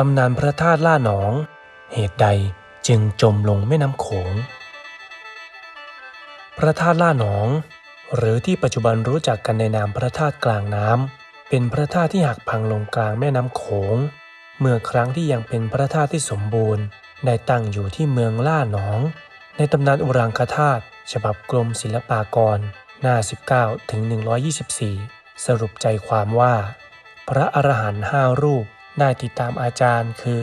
ตำนานพระธาตุล่าหนอง เหตุใดจึงจมลงแม่น้ำโขง พระธาตุล่าหนอง หรือที่ปัจจุบันรู้จักกันในนามพระธาตุกลางน้ำเป็นพระธาตุที่หักพังลงกลางแม่น้ำโขง เมื่อครั้งที่ยังเป็นพระธาตุที่สมบูรณ์ได้ตั้งอยู่ที่เมืองล่าหนอง ในตำนานอุรังคธาตุฉบับกรมศิลปากร หน้า 19ถึง124 สรุปใจความว่า พระอรหันต์ห้ารูป ได้ติดตามอาจารย์คือ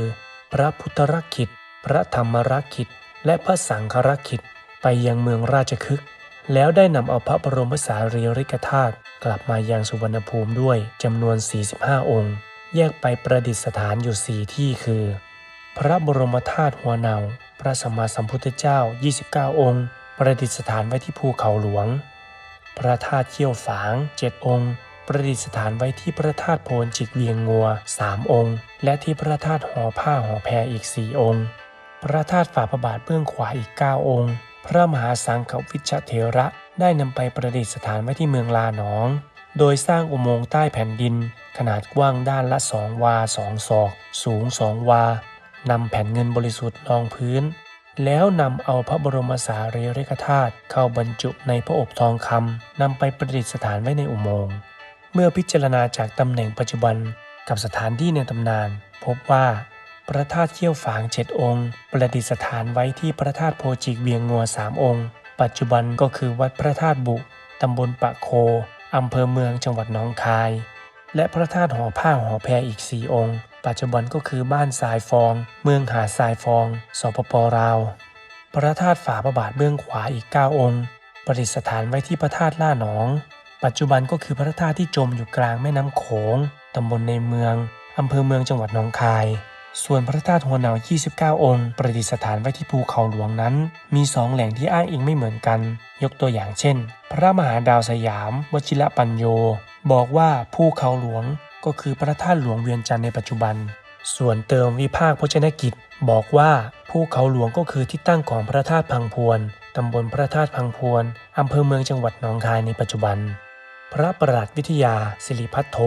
พระพุทธรักขิต พระธรรมรักขิต และพระสังฆรักขิต ไปยังเมืองราชคฤห์แล้วได้นำเอาพระบรมสารีริกธาตุกลับมายังสุวรรณภูมิด้วยจำนวน 45 องค์ แยกไปประดิษฐานอยู่ 4 ที่คือ พระบรมธาตุหัวเนา พระสัมมาสัมพุทธเจ้า 29 องค์ ประดิษฐานไว้ที่ภูเขาหลวง พระธาตุเขี้ยวฝาง 7 องค์ ประดิษฐานไว้ที่พระธาตุโพนจิกเวียงงัว 3 องค์ และที่พระธาตุหอผ้าหอแพอีก 4 องค์ พระธาตุฝ่าพระบาทเบื้องขวาอีก 9 องค์ พระมหาสังฆวิชเถระได้นำไปประดิษฐานไว้ที่เมืองลาหนอง โดยสร้างอุโมงค์ใต้แผ่นดิน ขนาดกว้างด้านละ 2 วา 2 ศอก สูง 2 วานำแผ่นเงินบริสุทธิ์รองพื้น แล้วนำเอาพระบรมสารีริกธาตุเข้าบรรจุในพระอบทองคำนำไปประดิษฐานไว้ในอุโมงค์ เมื่อพิจารณาจากตำแหน่งปัจจุบันกับสถานที่ในตำนาน พบว่าพระธาตุเขี้ยวฝางเจ็ดองค์ ประดิษฐานไว้ที่พระธาตุโพจิกเวียงงัวสามองค์ ปัจจุบันก็คือวัดพระธาตุบุตำบลปะโคอำเภอเมืองจังหวัดหนองคาย และพระธาตุหอผ้าหอแพรอีกสี่องค์ ปัจจุบันก็คือบ้านทรายฟอง เมืองหาดทรายฟอง สปปลาว พระธาตุฝาพระบาทเบื้องขวาอีก 9 องค์ ประดิษฐานไว้ที่พระธาตุล่าหนอง ปัจจุบันก็คือพระธาตุที่จมอยู่กลางแม่น้ำโขงตำบลในเมืองอำเภอเมืองจังหวัดหนองคาย ส่วนพระธาตุหัวหนาว 29 องค์ ประดิษฐานไว้ที่ภูเขาหลวงนั้น มีสองแหล่งที่อ้างอิงไม่เหมือนกัน ยกตัวอย่างเช่น พระมหาดาวสยาม วชิระปัญโย บอกว่าภูเขาหลวงก็คือพระธาตุหลวงเวียงจันทร์ในปัจจุบัน ส่วนเติมวิภาคพจนกิจ บอกว่าภูเขาหลวงก็คือที่ตั้งของพระธาตุพังพวนตำบลพระธาตุพังพวนอำเภอเมืองจังหวัดหนองคายในปัจจุบัน พระประหลัดวิทยาสิริพัฒโท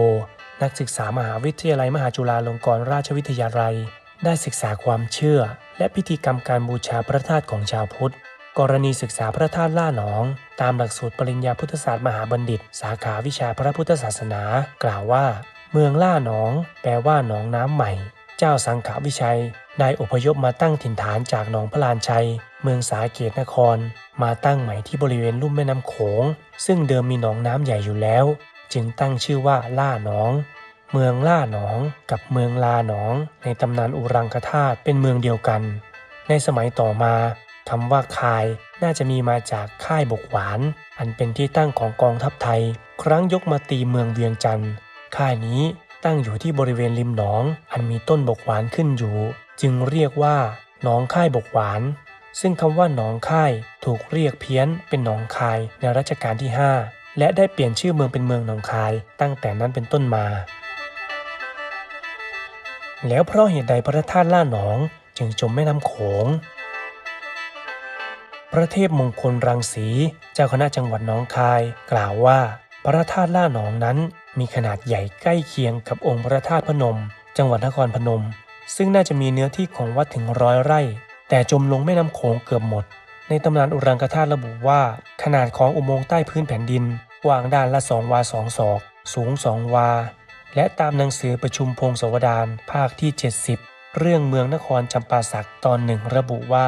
นักศึกษามหาวิทยาลัยมหาจุฬาลงกรณราชวิทยาลัย ได้ศึกษาความเชื่อ และพิธีกรรมการบูชาพระธาตุของชาวพุทธ กรณีศึกษาพระธาตุล่าหนอง ตามหลักสูตรปริญญาพุทธศาสตร์มหาบัณฑิต สาขาวิชาพระพุทธศาสนา กล่าวว่า เมืองล่าหนอง แปลว่าหนองน้ำใหม่ เจ้าสังขวิชัยได้อพยพมาตั้งถิ่นฐานจากหนองพระลานชัย เมืองสาเกตนคร มาตั้งใหม่ที่บริเวณลุ่มแม่น้ำโขง ซึ่งเดิมมีหนองน้ำใหญ่อยู่แล้ว จึงตั้งชื่อว่าล่าหนอง เมืองล่าหนองกับเมืองลาหนอง ในตำนานอุรังคธาตุเป็นเมืองเดียวกัน ในสมัยต่อมาคำว่าคายน่าจะมีมาจากค่ายบกหวาน อันเป็นที่ตั้งของกองทัพไทย ครั้งยกมาตีเมืองเวียงจันทร์ค่ายนี้ตั้งอยู่ที่บริเวณริมหนอง อันมีต้นบกหวานขึ้นอยู่ จึงเรียกว่าหนองค่ายบกหวาน ซึ่งคำว่าหนองค่ายถูกเรียกเพี้ยนเป็นหนองคายในรัชกาลที่ 5 และได้เปลี่ยนชื่อเมืองเป็นเมืองหนองคายตั้งแต่นั้นเป็นต้นมา แล้วเพราะเหตุใดพระธาตุล่าหนองจึงจมแม่น้ำโขง พระเทพมงคลรังสี เจ้าคณะจังหวัดหนองคาย กล่าวว่า พระธาตุล่าหนองนั้นมีขนาดใหญ่ใกล้เคียงกับองค์พระธาตุพนม จังหวัดนครพนม ซึ่งน่าจะมีเนื้อที่ของวัดถึงร้อยไร่ แต่จมลงแม่น้ำโขงเกือบหมด ในตำนานอุรังคธาตุระบุว่า ขนาดของอุโมงค์ใต้พื้นแผ่นดินกว้างด้านละ2วา2ศอก สูง2วา และตามหนังสือประชุมพงศาวดารภาคที่ 70 เรื่องเมืองนครจำปาสักตอนหนึ่งระบุว่า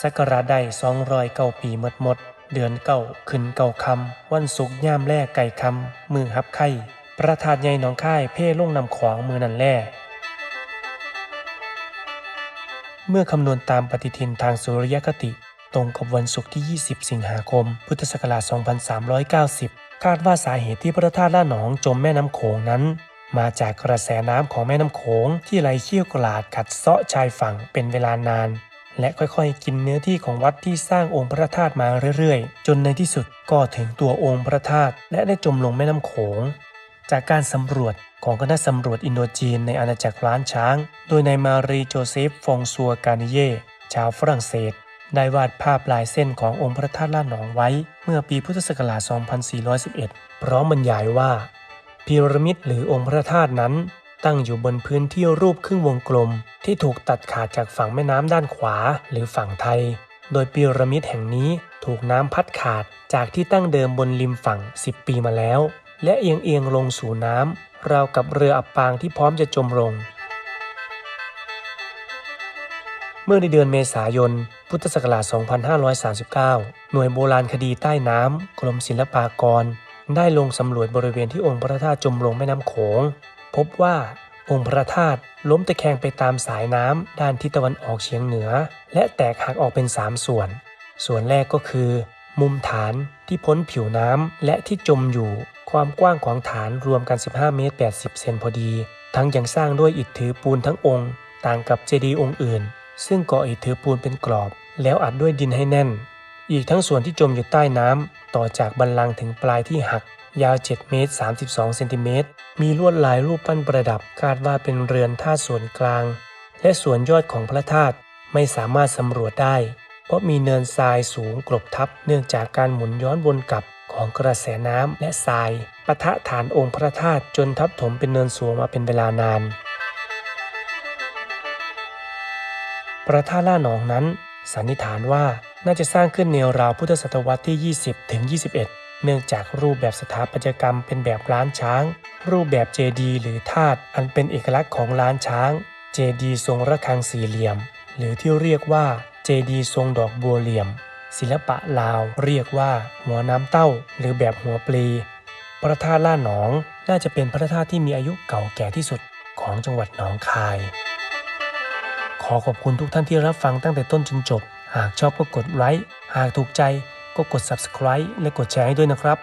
สักราได้200เก้าปีหมดหมด เดือนเก้าขึ้นเก้าคำวันศุกร์ย่ามแล่ไก่คำมือฮับไข่ประธานใหญ่หนองค่ายเพ่ล่งนำของมือนันแล่ เมื่อคำนวณตามปฏิทินทางสุริยคติ ตรงกับวันศุกร์ที่ 20 สิงหาคม พุทธศักราช 2390 คาดว่าสาเหตุที่พระธาตุล่าหนองจมแม่น้ำโขงนั้น มาจากกระแสน้ำของแม่น้ำโขงที่ไหลเชี่ยวกราดกัดเซาะชายฝั่งเป็นเวลานาน และค่อยๆ กินเนื้อที่ของวัดที่สร้างองค์พระธาตุมาเรื่อยๆ จนในที่สุดก็ถึงตัวองค์พระธาตุและได้จมลงแม่น้ำโขง จากการสำรวจ ของคณะสำรวจอินโดจีนในอาณาจักรล้านช้าง โดยนายมารีโจเซฟฟองซัวกานิเย่ชาวฝรั่งเศส ได้วาดภาพลายเส้นขององค์พระธาตุล่าหนองไว้ เมื่อปีพุทธศักราช 2411 พร้อมบรรยายว่าพีระมิดหรือองค์พระธาตุนั้น ตั้งอยู่บนพื้นที่รูปครึ่งวงกลม ที่ถูกตัดขาดจากฝั่งแม่น้ำด้านขวา หรือฝั่งไทย โดยพีระมิดแห่งนี้ถูกน้ำพัดขาดจากที่ตั้งเดิมบนริมฝั่ง 10 ปีมาแล้ว และเอียงเอียงลงสู่น้ำ ราวกับเรืออับปางที่พร้อมจะจมลง เมื่อในเดือนเมษายน พุทธศักราช 2539 หน่วยโบราณคดีใต้น้ำกรมศิลปากร ได้ลงสำรวจบริเวณที่องค์พระธาตุจมลงแม่น้ำโขง พบว่าองค์พระธาตุล้มตะแคงไปตามสายน้ำด้านทิศตะวันออกเฉียงเหนือ และแตกหักออกเป็น 3 ส่วน ส่วนแรกก็คือ มุมฐานที่พ้นผิวน้ำและที่จมอยู่ ความกว้างของฐานรวมกัน 15 เมตร 80 เซนพอดี ทั้งยังสร้างด้วยอิฐถือปูนทั้งองค์ ต่างกับเจดีย์องค์อื่น ซึ่งก่ออิฐถือปูนเป็นกรอบ แล้วอัดด้วยดินให้แน่น อีกทั้งส่วนที่จมอยู่ใต้น้ำต่อจากบันลังถึงปลายที่หัก ยาว 7 เมตร 32 เซนติเมตร มีลวดลายรูปปั้นประดับ คาดว่าเป็นเรือนท่าส่วนกลาง และส่วนยอดของพระธาตุไม่สามารถสำรวจได้ เพราะมีเนินทรายสูงกลบทับเนื่องจากการหมุนย้อนวนกลับ ของกระแสน้ำและทรายปะทะฐานองค์พระธาตุจนทับถมเป็นเนินสูงมาเป็นเวลานาน พระธาตุล่าหนองนั้น สันนิษฐานว่าน่าจะสร้างขึ้นในราวพุทธศตวรรษที่ 20 ถึง 21 เนื่องจากรูปแบบสถาปัตยกรรมเป็นแบบล้านช้าง รูปแบบเจดีหรือธาตุอันเป็นเอกลักษณ์ของล้านช้าง เจดีทรงระฆังสี่เหลี่ยม หรือที่เรียกว่าเจดีทรงดอกบัวเหลี่ยม ศิลปะลาวเรียกว่า หัวน้ำเต้า หรือแบบหัวปลี พระธาตุล่าหนอง น่าจะเป็นพระธาตุที่มีอายุเก่าแก่ที่สุดของจังหวัดหนองคาย ขอขอบคุณทุกท่านที่รับฟังตั้งแต่ต้นจนจบ หากชอบก็กดไลค์ หากถูกใจก็กด subscribe และกดแชร์ให้ด้วยนะครับ